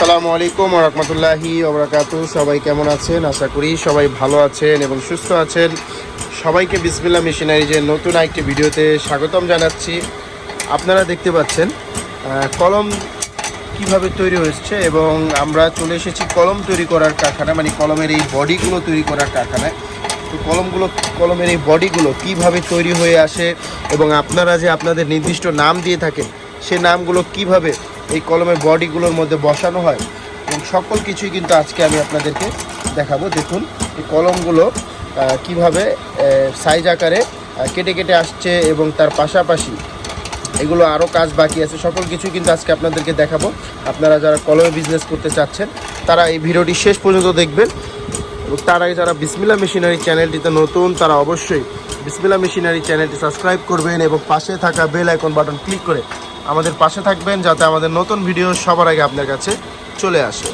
আসসালামু আলাইকুম রহমতুল্লাহি ওবরাকাতু সবাই কেমন আছেন? আশা করি সবাই ভালো আছেন এবং সুস্থ আছেন। সবাইকে বিসমিল্লা মেশিনারিজের নতুন একটি ভিডিওতে স্বাগতম জানাচ্ছি। আপনারা দেখতে পাচ্ছেন কলম কীভাবে তৈরি হচ্ছে এবং আমরা চলে এসেছি কলম তৈরি করার কারখানা মানে কলমের এই বডিগুলো তৈরি করার কারখানায়। তো কলমগুলো, কলমের এই বডিগুলো কীভাবে তৈরি হয়ে আসে এবং আপনারা যে আপনাদের নির্দিষ্ট নাম দিয়ে থাকেন, সে নামগুলো কীভাবে এই কলমের বডিগুলোর মধ্যে বসানো হয় এবং সকল কিছুই কিন্তু আজকে আমি আপনাদেরকে দেখাবো। দেখুন, এই কলমগুলো কীভাবে সাইজ আকারে কেটে কেটে আসছে এবং তার পাশাপাশি এগুলো আরও কাজ বাকি আছে। সকল কিছু কিন্তু আজকে আপনাদেরকে দেখাবো। আপনারা যারা কলমে বিজনেস করতে চাচ্ছেন, তারা এই ভিডিওটি শেষ পর্যন্ত দেখবেন। এবং তার আগে যারা বিসমিলা মেশিনারি চ্যানেলটিতে নতুন, তারা অবশ্যই বিসমিলা মেশিনারি চ্যানেলটি সাবস্ক্রাইব করবেন এবং পাশে থাকা বেল আইকন বাটন ক্লিক করে আমাদের পাশে থাকবেন যাতে আমাদের নতুন ভিডিও সবার আগে আপনার কাছে চলে আসে।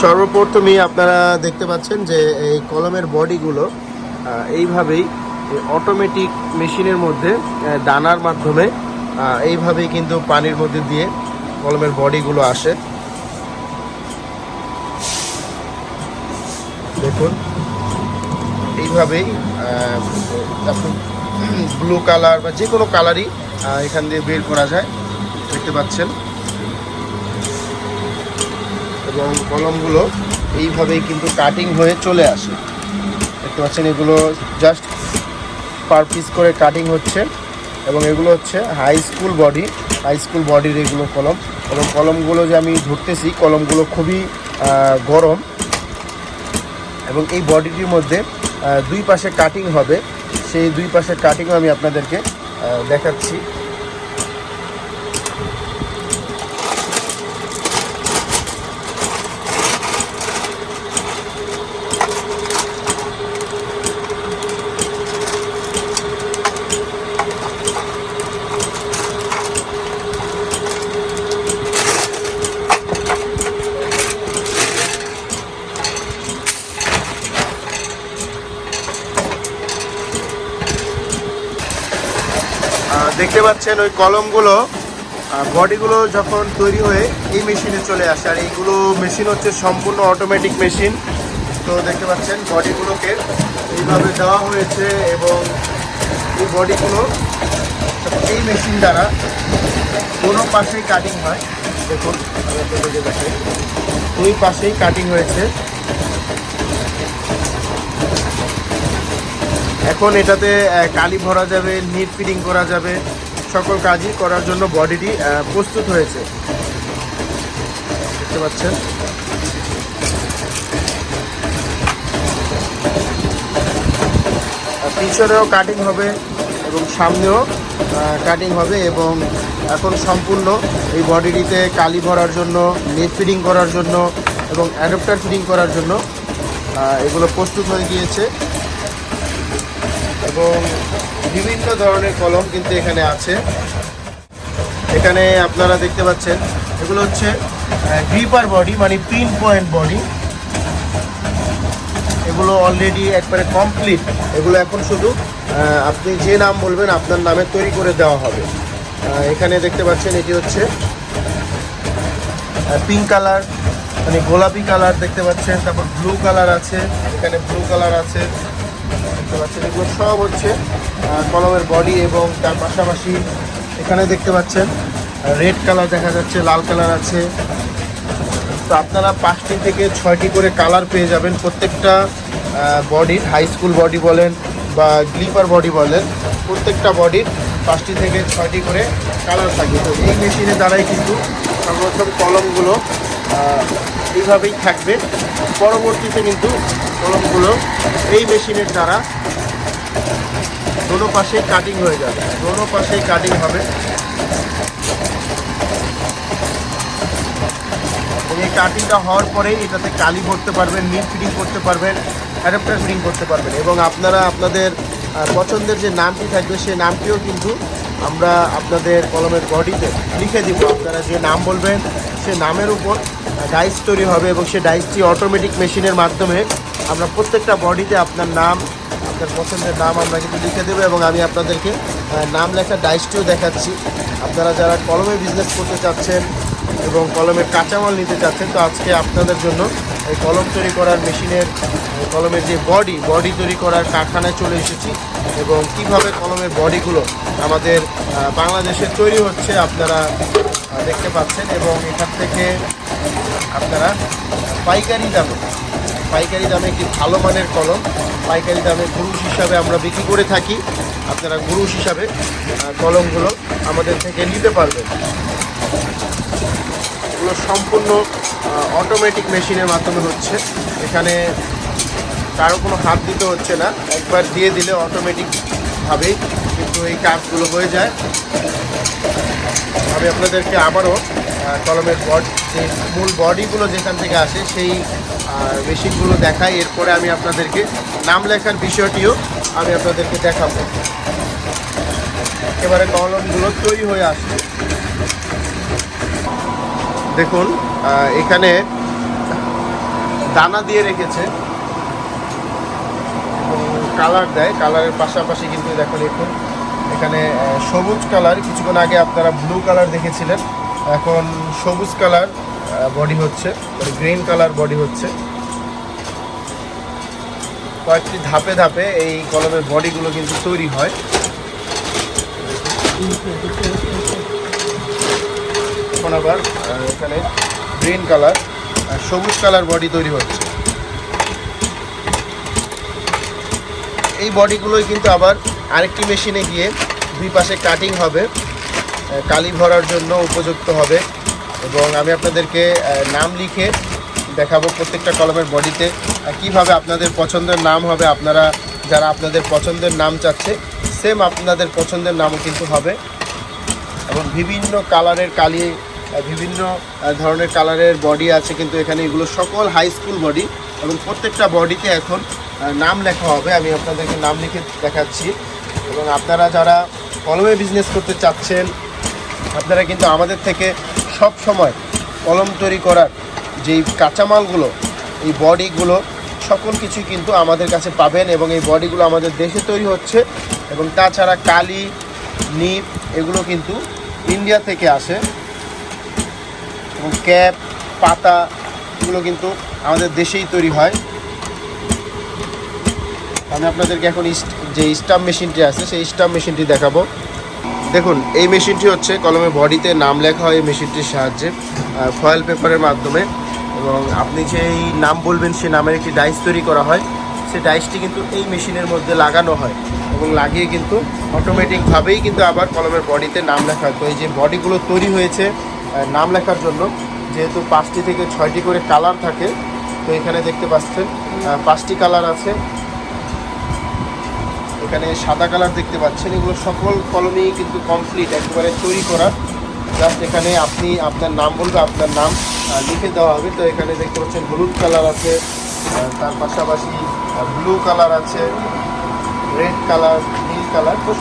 সর্বপ্রথমই আপনারা দেখতে পাচ্ছেন যে এই কলমের বডিগুলো এইভাবেই অটোমেটিক মেশিনের মধ্যে ডানার মাধ্যমে এইভাবেই কিন্তু পানির মধ্যে দিয়ে কলমের বডিগুলো আসে। দেখুন, এইভাবেই ব্লু কালার বা যে কোনো কালারই এখান দিয়ে বের করা যায়। দেখতে পাচ্ছেন। এবং কলমগুলো এইভাবেই কিন্তু কাটিং হয়ে চলে আসে। দেখতে পাচ্ছেন, এগুলো জাস্ট পার পিস করে কাটিং হচ্ছে। এবং এগুলো হচ্ছে high school body high school বডির এগুলো কলম। এবং কলমগুলো যে আমি ধরতেছি, কলমগুলো খুবই গরম। এবং এই বডিটির মধ্যে দুই পাশে কাটিং হবে। সেই দুই পাশে কাটিংও আমি আপনাদেরকে দেখাচ্ছি আহ, দেখতে পাচ্ছেন ওই কলমগুলো বডিগুলো যখন তৈরি হয়ে এই মেশিনে চলে আসে, আর এইগুলো মেশিন হচ্ছে সম্পূর্ণ অটোমেটিক মেশিন তো দেখতে পাচ্ছেন বডিগুলোকে এইভাবে দেওয়া হয়েছে এবং এই বডিগুলো এই মেশিন দ্বারা কোনো পাশেই কাটিং হয়। দেখুন দুই পাশেই কাটিং হয়েছে। এখন এটাতে কালি ভরা যাবে নিট ফিটিং করা যাবে। সকল কাজই করার জন্য বডিটি প্রস্তুত হয়েছে। দেখতে পাচ্ছেন। পিছনেও কাটিং হবে এবং সামনেও কাটিং হবে এবং এখন সম্পূর্ণ এই বডিটিতে কালি ভরার জন্য, নেট ফিটিং করার জন্য এবং অ্যাডাপ্টার ফিটিং করার জন্য এগুলো প্রস্তুত হয়ে গিয়েছে। এবং বিভিন্ন ধরনের কলম কিন্তু এখানে আছে। এখানে আপনারা দেখতে পাচ্ছেন, এগুলো হচ্ছে গ্রিপার বডি মানে পিন পয়েন্ট বডি এগুলো অলরেডি একবারে কমপ্লিট এগুলো এখন শুধু আপনি যে নাম বলবেন, আপনার নামে তৈরি করে দেওয়া হবে। এখানে দেখতে পাচ্ছেন, এটি হচ্ছে পিঙ্ক কালার মানে গোলাপি কালার দেখতে পাচ্ছেন, তারপর ব্লু কালার আছে, এখানে ব্লু কালার আছে, দেখতে পাচ্ছেন, এগুলো সব হচ্ছে কলমের বডি এবং তার পাশাপাশি এখানে দেখতে পাচ্ছেন রেড কালার দেখা যাচ্ছে, লাল কালার আছে। তো আপনারা পাঁচটি থেকে ছয়টি করে কালার পেয়ে যাবেন প্রত্যেকটা বডির হাই স্কুল বডি বলেন বা গ্লিপার বডি বলেন, প্রত্যেকটা বডির পাঁচটি থেকে ছয়টি করে কালার থাকে তো এই মেশিনের দ্বারাই কিন্তু সর্বপ্রথম কলমগুলো এইভাবেই থাকবে। পরবর্তীতে কিন্তু কলমগুলো এই মেশিনের দ্বারা দোনো পাশেই কাটিং হয়ে যাবে। দোনো পাশেই কাটিং হবে। এই কাটিংটা হওয়ার পরেই এটাতে কালি ভরতে পারবেন নিট ফিটিং করতে পারবেন অ্যাডাপ্টার ফিটিং করতে পারবেন। এবং আপনারা আপনাদের পছন্দের যে নামটি থাকবে সেই নামটিও কিন্তু আমরা আপনাদের কলমের বডিতে লিখে দিব। আপনারা যে নাম বলবেন, সে নামের উপর ডাইস তৈরি হবে এবং সে ডাইসটি অটোমেটিক মেশিনের মাধ্যমে আমরা প্রত্যেকটা বডিতে আপনার নাম আপনার পছন্দের নাম আমরা কিন্তু লিখে দেবো এবং আমি আপনাদেরকে নাম লেখা ডাইসটিও দেখাচ্ছি। আপনারা যারা কলমে বিজনেস করতে চাচ্ছেন এবং কলমের কাঁচামাল নিতে চাচ্ছেন, তো আজকে আপনাদের জন্য এই কলম তৈরি করার মেশিনের কলমের যে বডি বডি তৈরি করার কারখানায় চলে এসেছি এবং কীভাবে কলমের বডিগুলো আমাদের বাংলাদেশে তৈরি হচ্ছে আপনারা দেখতে পাচ্ছেন এবং এখান থেকে আপনারা পাইকারি দামে পাইকারি দামে একটি ভালো মানের কলম। পাইকারি দামে গুরুষ হিসাবে আমরা বিক্রি করে থাকি। আপনারা গুরুষ হিসাবে কলমগুলো আমাদের থেকে নিতে পারবেন। এগুলো সম্পূর্ণ অটোমেটিক মেশিনের মাধ্যমে হচ্ছে। এখানে কারও কোনো হাত দিতে হচ্ছে না। একবার দিয়ে দিলে অটোমেটিকভাবেই কিন্তু এই কাজগুলো হয়ে যায়। আমি আপনাদেরকে আবারও কলমের বড, যে মূল বডিগুলো যেখান থেকে আসে সেই মেশিনগুলো দেখাই। এরপরে আমি আপনাদেরকে নাম লেখার বিষয়টিও আমি আপনাদেরকে দেখাবো। একেবারে কলমগুলো তৈরি হয়ে আসছে। দেখুন এখানে দানা দিয়ে রেখেছে। কালার দেয়। কালারের পাশাপাশি কিন্তু দেখুন, এখন এখানে সবুজ কালার। কিছুক্ষণ আগে আপনারা ব্লু কালার দেখেছিলেন। এখন সবুজ কালার বডি হচ্ছে গ্রিন কালার বডি হচ্ছে। কয়েকটি ধাপে ধাপে এই কলমের বডিগুলো কিন্তু তৈরি হয়। এখন আবার এখানে গ্রিন কালার সবুজ কালার বডি তৈরি হচ্ছে। এই বডিগুলোই কিন্তু আবার আরেকটি মেশিনে গিয়ে দুই পাশে কাটিং হবে। কালি ভরার জন্য উপযুক্ত হবে। এবং আমি আপনাদেরকে নাম লিখে দেখাবো প্রত্যেকটা কলমের বডিতে কীভাবে আপনাদের পছন্দের নাম হবে। আপনারা, যারা আপনাদের পছন্দের নাম চাচ্ছে সেম আপনাদের পছন্দের নামও কিন্তু হবে। এবং বিভিন্ন কালারের কালি বিভিন্ন ধরনের কালারের বডি আছে, কিন্তু এখানে এগুলো সকল হাই স্কুল বডি এবং প্রত্যেকটা বডিতে এখন নাম লেখা হবে। আমি আপনাদেরকে নাম লিখে দেখাচ্ছি। এবং আপনারা যারা কলমে বিজনেস করতে চাচ্ছেন আপনারা কিন্তু আমাদের থেকে সব সময় কলম তৈরি করার যেই কাঁচামালগুলো, এই বডিগুলো, সকল কিছুই কিন্তু আমাদের কাছে পাবেন এবং এই বডিগুলো আমাদের দেশে তৈরি হচ্ছে এবং তাছাড়া কালি নিপ এগুলো কিন্তু ইন্ডিয়া থেকে আসে এবং ক্যাপ, পাতা এগুলো কিন্তু আমাদের দেশেই তৈরি হয়। আমি আপনাদেরকে এখন যে স্টাম্প মেশিনটি আছে, সেই স্টাম্প মেশিনটি দেখাবো। দেখুন, এই মেশিনটি হচ্ছে কলমের বডিতে নাম লেখা হয় এই মেশিনটির সাহায্যে ফয়েল পেপারের মাধ্যমে। এবং আপনি যেই নাম বলবেন সে নামের একটি ডাইস তৈরি করা হয়। সেই ডাইসটি কিন্তু এই মেশিনের মধ্যে লাগানো হয় এবং লাগিয়ে কিন্তু অটোমেটিকভাবেই কিন্তু আবার কলমের বডিতে নাম লেখা হয়। তো এই যে বডিগুলো তৈরি হয়েছে নাম লেখার জন্য, যেহেতু পাঁচটি থেকে ছয়টি করে কালার থাকে, তো এখানে দেখতে পাচ্ছেন পাঁচটি কালার আছে। এখানে সাদা কালার দেখতে পাচ্ছেন। এগুলো সকল কলমেই কিন্তু কমপ্লিট একেবারে তৈরি করা। জাস্ট এখানে আপনি আপনার নাম বলবে, আপনার নাম লিখে দেওয়া হবে। তো এখানে দেখতে পাচ্ছেন হলুদ কালার আছে তার পাশাপাশি ব্লু কালার আছে রেড কালার, নীল কালার। তো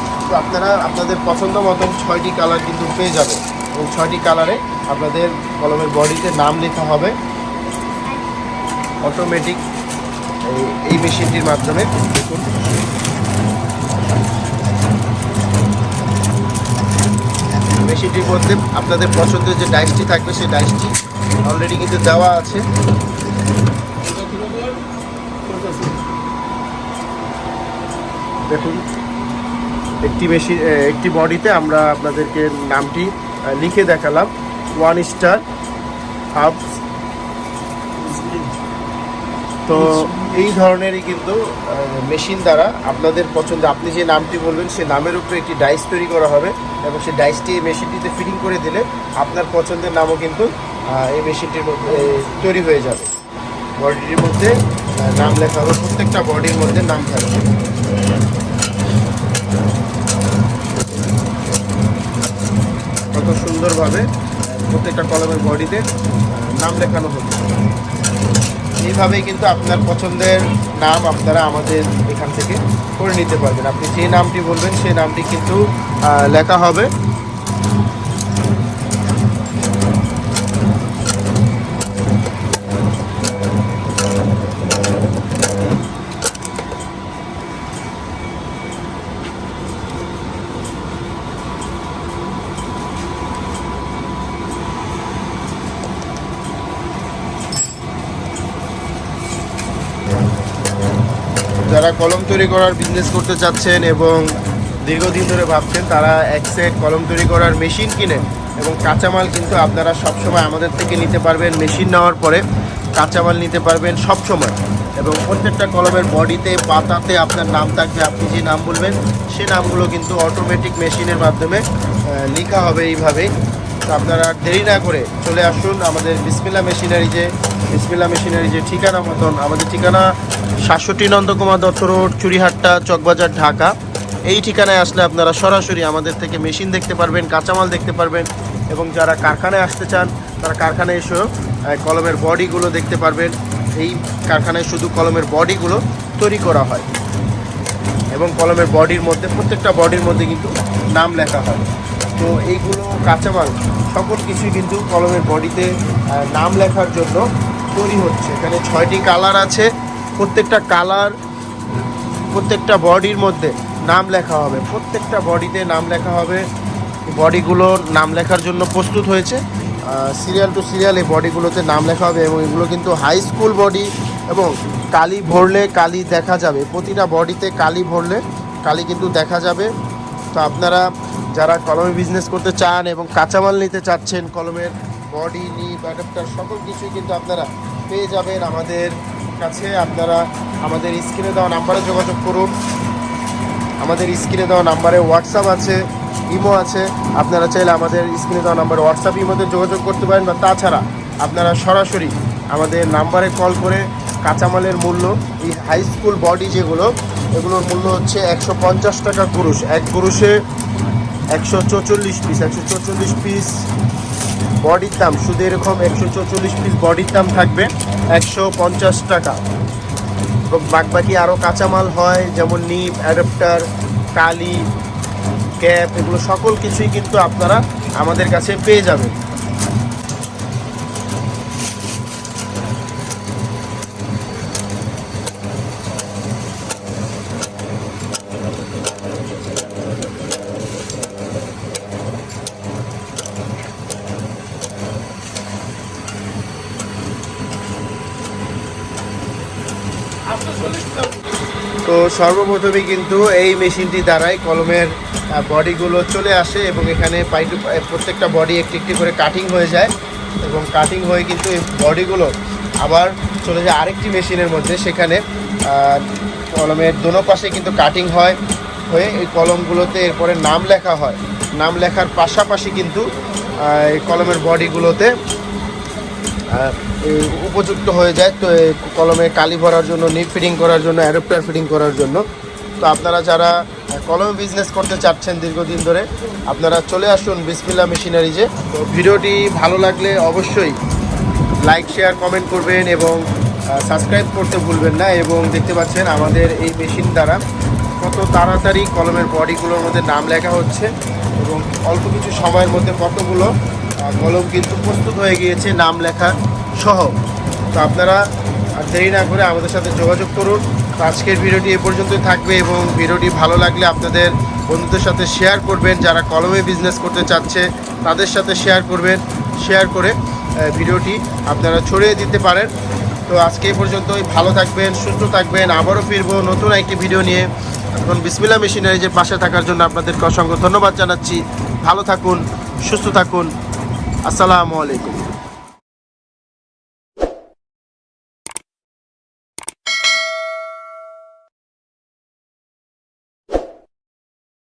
আপনারা, আপনাদের পছন্দ মতন ছয়টি কালার কিন্তু পেয়ে যাবেন। এবং ছয়টি কালারে আপনাদের কলমের বডিতে নাম লেখা হবে। অটোমেটিক এই মেশিনটির মাধ্যমে। দেখুন। মেশিনটির মধ্যে আপনাদের পছন্দের যে ডাইসটি থাকবে সেই ডাইসটি অলরেডি কিন্তু দেওয়া আছে। দেখুন, একটি মেশিন একটি বডিতে আমরা আপনাদেরকে নামটি লিখে দেখালাম। ওয়ান স্টার হাফ তো এই ধরনেরই কিন্তু মেশিন দ্বারা আপনাদের পছন্দ, আপনি যে নামটি বলবেন সেই নামের উপরে একটি ডাইস তৈরি করা হবে এবং সেই ডাইসটি এই মেশিনটিতে ফিটিং করে দিলে আপনার পছন্দের নামও কিন্তু এই মেশিনটির মধ্যে তৈরি হয়ে যাবে। বডিটির মধ্যে নাম লেখা হবে, প্রত্যেকটা বডির মধ্যে নাম থাকবে। কত সুন্দরভাবে প্রত্যেকটা কলমের বডিতে নাম লেখানো হচ্ছে। এইভাবেই কিন্তু আপনার পছন্দের নাম আপনারা আমাদের এখান থেকে করে নিতে পারবেন। আপনি যে নামটি বলবেন সেই নামটি কিন্তু লেখা হবে। যারা কলম তৈরি করার বিজনেস করতে চাচ্ছেন এবং দীর্ঘদিন ধরে ভাবছেন তারা এক সেট কলম তৈরি করার মেশিন কিনে এবং কাঁচামাল কিন্তু আপনারা সবসময় আমাদের থেকে নিতে পারবেন মেশিন নেওয়ার পরে কাঁচামাল নিতে পারবেন সবসময়। এবং প্রত্যেকটা কলমের বডিতে, পাতাতে আপনার নাম থাকবে, আপনি যে নাম বলবেন, সে নামগুলো কিন্তু অটোমেটিক মেশিনের মাধ্যমে লেখা হবে এইভাবেই। তো আপনারা দেরি না করে চলে আসুন আমাদের বিসমিল্লা মেশিনারি যে বিসমিল্লা মেশিনারি যে ঠিকানা মতন। আমাদের ঠিকানা সাতষট্টি নন্দকুমার দত্ত রোড চুরিহাট্টা চকবাজার, ঢাকা। এই ঠিকানায় আসলে আপনারা সরাসরি আমাদের থেকে মেশিন দেখতে পারবেন, কাঁচামাল দেখতে পারবেন এবং যারা কারখানায় আসতে চান, তারা কারখানায় এসেও কলমের বডিগুলো দেখতে পারবেন। এই কারখানায় শুধু কলমের বডিগুলো তৈরি করা হয় এবং কলমের বডির মধ্যে, প্রত্যেকটা বডির মধ্যে কিন্তু নাম লেখা হয়। তো এইগুলো কাঁচামাল। সকল কিছুই কিন্তু কলমের বডিতে নাম লেখার জন্য তৈরি হচ্ছে। এখানে ছয়টি কালার আছে। প্রত্যেকটা কালার, প্রত্যেকটা বডির মধ্যে নাম লেখা হবে। প্রত্যেকটা বডিতে নাম লেখা হবে। বডিগুলো নাম লেখার জন্য প্রস্তুত হয়েছে। সিরিয়াল টু সিরিয়াল এই বডিগুলোতে নাম লেখা হবে এবং এগুলো কিন্তু হাই স্কুল বডি এবং কালি ভরলে কালি দেখা যাবে। প্রতিটা বডিতে কালি ভরলে কালি কিন্তু দেখা যাবে। তো আপনারা যারা কলমে বিজনেস করতে চান এবং কাঁচামাল নিতে চাচ্ছেন, কলমের বডি নিপ অ্যাডাপ্টার সকল কিছুই কিন্তু আপনারা পেয়ে যাবেন আমাদের কাছে। আপনারা আমাদের স্ক্রিনে দেওয়া নাম্বারে যোগাযোগ করুন। আমাদের স্ক্রিনে দেওয়া নাম্বারে হোয়াটসঅ্যাপ আছে ইমো আছে। আপনারা চাইলে আমাদের স্ক্রিনে দেওয়া নাম্বারে হোয়াটসঅ্যাপ ইমোতে যোগাযোগ করতে পারেন বা তাছাড়া আপনারা সরাসরি আমাদের নাম্বারে কল করে কাঁচামালের মূল্য, এই হাই স্কুল বডি যেগুলো, এগুলোর মূল্য হচ্ছে একশো পঞ্চাশ টাকা কুরুশ এক কুরুশে একশো চৌচল্লিশ পিস একশো চৌচল্লিশ পিস বডির দাম, শুধু এরকম একশো চৌচল্লিশ পিস বডির দাম থাকবে একশো পঞ্চাশ টাকা। এবং বাকি আরও কাঁচামাল হয়, যেমন নিপ অ্যাডাপ্টার, কালি, ক্যাপ, এগুলো সকল কিছুই কিন্তু আপনারা আমাদের কাছে পেয়ে যাবেন। তো সর্বপ্রথমে কিন্তু এই মেশিনটি দ্বারাই কলমের বডিগুলো চলে আসে এবং এখানে পাই টু প্রত্যেকটা বডি একটি একটি করে কাটিং হয়ে যায় এবং কাটিং হয়ে কিন্তু এই বডিগুলো আবার চলে যায় আরেকটি মেশিনের মধ্যে। সেখানে কলমের দোনো পাশে কিন্তু কাটিং হয়, হয়ে এই কলমগুলোতে এরপরে নাম লেখা হয়। নাম লেখার পাশাপাশি কিন্তু এই কলমের বডিগুলোতে উপযুক্ত হয়ে যায় তো কলমে কালি ভরার জন্য নিপ ফিটিং করার জন্য, অ্যাডাপ্টার ফিটিং করার জন্য। তো আপনারা যারা কলমে বিজনেস করতে চাচ্ছেন দীর্ঘদিন ধরে, আপনারা চলে আসুন বিসমিল্লা মেশিনারিজে তো ভিডিওটি ভালো লাগলে অবশ্যই লাইক শেয়ার কমেন্ট করবেন এবং সাবস্ক্রাইব করতে ভুলবেন না এবং দেখতে পাচ্ছেন আমাদের এই মেশিন দ্বারা কত তাড়াতাড়ি কলমের বডিগুলোর মধ্যে নাম লেখা হচ্ছে এবং অল্প কিছু সময়ের মধ্যে কতগুলো কলম কিন্তু প্রস্তুত হয়ে গিয়েছে, নাম লেখা সহ। তো আপনারা আর দেরি না করে আমাদের সাথে যোগাযোগ করুন। তো আজকের ভিডিওটি এ পর্যন্তই থাকবে এবং ভিডিওটি ভালো লাগলে আপনাদের বন্ধুদের সাথে শেয়ার করবেন, যারা কলমে বিজনেস করতে চাচ্ছে তাদের সাথে শেয়ার করবেন, শেয়ার করে ভিডিওটি আপনারা ছড়িয়ে দিতে পারেন। তো আজকে এই পর্যন্তই, ভালো থাকবেন, সুস্থ থাকবেন, আবারও ফিরবো নতুন একটি ভিডিও নিয়ে। এখন বিসমিল্লা মেশিনারি যে পাশে থাকার জন্য আপনাদেরকে অসংখ্য ধন্যবাদ জানাচ্ছি। ভালো থাকুন, সুস্থ থাকুন আসসালামু আলাইকুম